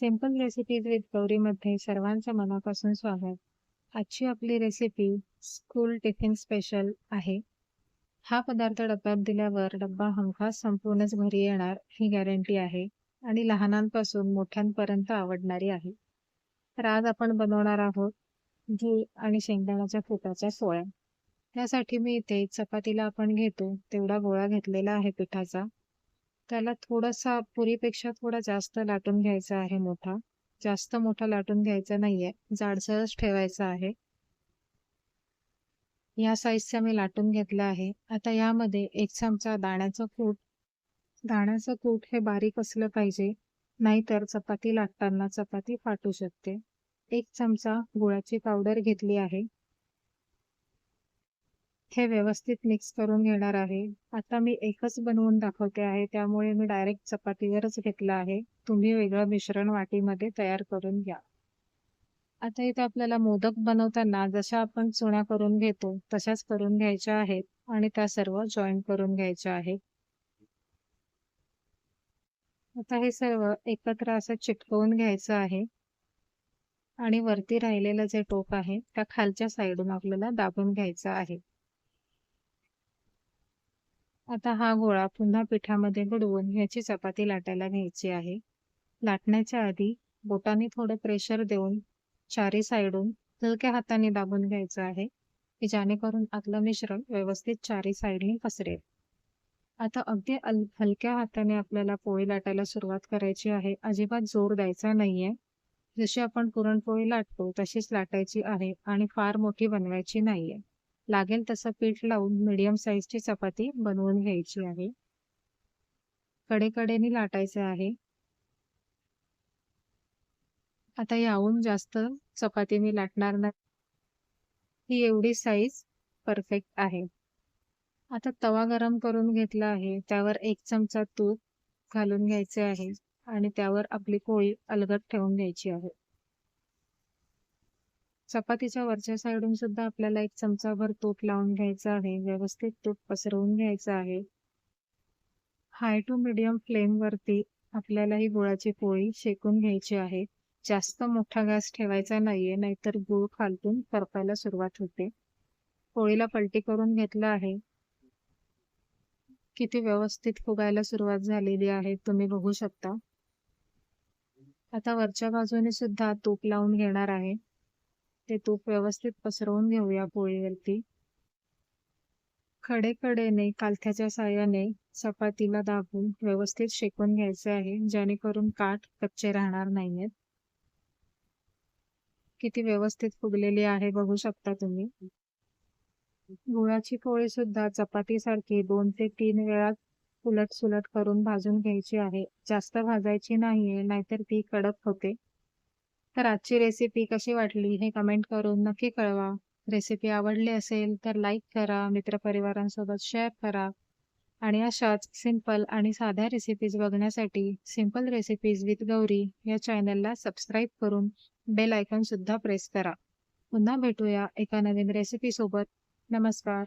Simple recipes with गौरीमध्ये सर्वांचं मनापासून स्वागत. आजची आपली रेसिपी स्कूल टिफिन स्पेशल आहे. हा पदार्थ डब्यात दिल्यावर डब्बा हमखास संपूर्णच घरी येणार ही गॅरंटी आहे आणि लहानांपासून मोठ्यांपर्यंत आवडणारी आहे. तर आज आपण बनवणार आहोत गूळ आणि शेंगदाण्याच्या फुटाच्या सोळ्या त्यासाठी मी इथे चपातीला आपण घेतो तेवढा गोळा घेतलेला आहे पिठाचा. त्याला थोडासा पुरीपेक्षा थोडा जास्त लाटून घ्यायचा आहे मोठा. जास्त मोठा लाटून घ्यायचा नाहीये, जाडसरच ठेवायचा आहे. या साईजचा मी लाटून घेतला आहे. आता यामध्ये एक चमचा दाण्याचं कूट. दाण्याचं कूट हे बारीक असलं पाहिजे, नाहीतर चपाती लाटताना चपाती फाटू शकते. एक चमचा गुळाची पावडर घेतली आहे. हे व्यवस्थित मिक्स करून घेणार आहे. आता मी एकच बनवून दाखवते आहे, त्यामुळे मी डायरेक्ट चपातीवरच घेतलं आहे. तुम्ही वेगळं मिश्रण वाटीमध्ये तयार करून घ्या. आता इथे आपल्याला मोदक बनवताना जशा आपण चुण्या करून घेतो, तशाच करून घ्यायच्या आहेत आणि त्या सर्व जॉईन करून घ्यायच्या आहेत. आता हे सर्व एकत्र असं चिटकवून घ्यायचं आहे आणि वरती राहिलेलं जे टोक आहे, त्या खालच्या साईडून आपल्याला दाबून घ्यायचं आहे. आता हा गोळा पुन्हा पिठामध्ये बुडवून ह्याची चपाती लाटायला घ्यायची आहे. लाटण्याच्या आधी बोटाने थोडं प्रेशर देऊन चारी साईडून हलक्या हाताने दाबून घ्यायचं आहे, की जेणेकरून आतलं मिश्रण व्यवस्थित चारी साईडने पसरेल. आता अगदी अल हलक्या हाताने आपल्याला पोळी लाटायला सुरुवात करायची आहे. अजिबात जोर द्यायचा नाहीये. जशी आपण पुरणपोळी लाटतो तशीच लाटायची आहे आणि फार मोठी बनवायची नाहीये. लागेल तसं पीठ लावून मीडियम साईजची चपाती बनवून घ्यायची आहे. कडेकडेने लाटायचं आहे. आता याहून जास्त चपाती मी लाटणार नाही. ही एवढी साईज परफेक्ट आहे. आता तवा गरम करून घेतला आहे. त्यावर एक चमचा तूप घालून घ्यायचे आहे आणि त्यावर आपली पोळी अलगद ठेवून घ्यायची आहे. चपातीच्या वरच्या साईडून सुद्धा आपल्याला एक चमचाभर तूप लावून घ्यायचं आहे. व्यवस्थित तूप पसरवून घ्यायचं आहे. हाय टू मीडियम फ्लेमवरती आपल्याला ही गुळाची पोळी शेकून घ्यायची आहे. जास्त मोठा गॅस ठेवायचा नाहीये, नाहीतर गूळ खालतून करपायला सुरुवात होते. पोळीला पलटी करून घेतलं आहे. किती व्यवस्थित फुगायला सुरुवात झालेली आहे तुम्ही बघू शकता. आता वरच्या बाजूने सुद्धा तूप लावून घेणार आहे. ते तूप व्यवस्थित पसरवून घेऊया पोळीवरती. कडेकडेने कालथ्याच्या साह्याने चपातीला दाबून व्यवस्थित शेकून घ्यायचे आहे, जेणेकरून काठ कच्चे राहणार नाहीयेत. किती व्यवस्थित फुगलेली आहे बघू शकता तुम्ही. गुळाची पोळी सुद्धा चपातीसारखी दोन ते तीन वेळा उलट-सुलट करून भाजून घ्यायची आहे. जास्त भाजायची नाहीये, नाहीतर ती कडक होते. तर आजची रेसिपी कशी वाटली हे कमेंट करून नक्की कळवा. रेसिपी आवडली असेल तर लाईक करा, मित्रपरिवारांसोबत शेअर करा आणि अशाच सिंपल आणि साध्या रेसिपीज बघण्यासाठी सिंपल रेसिपीज विथ गौरी या चॅनलला सबस्क्राईब करून बेल आयकॉन सुद्धा प्रेस करा. पुन्हा भेटूया एका नवीन रेसिपीसोबत नमस्कार.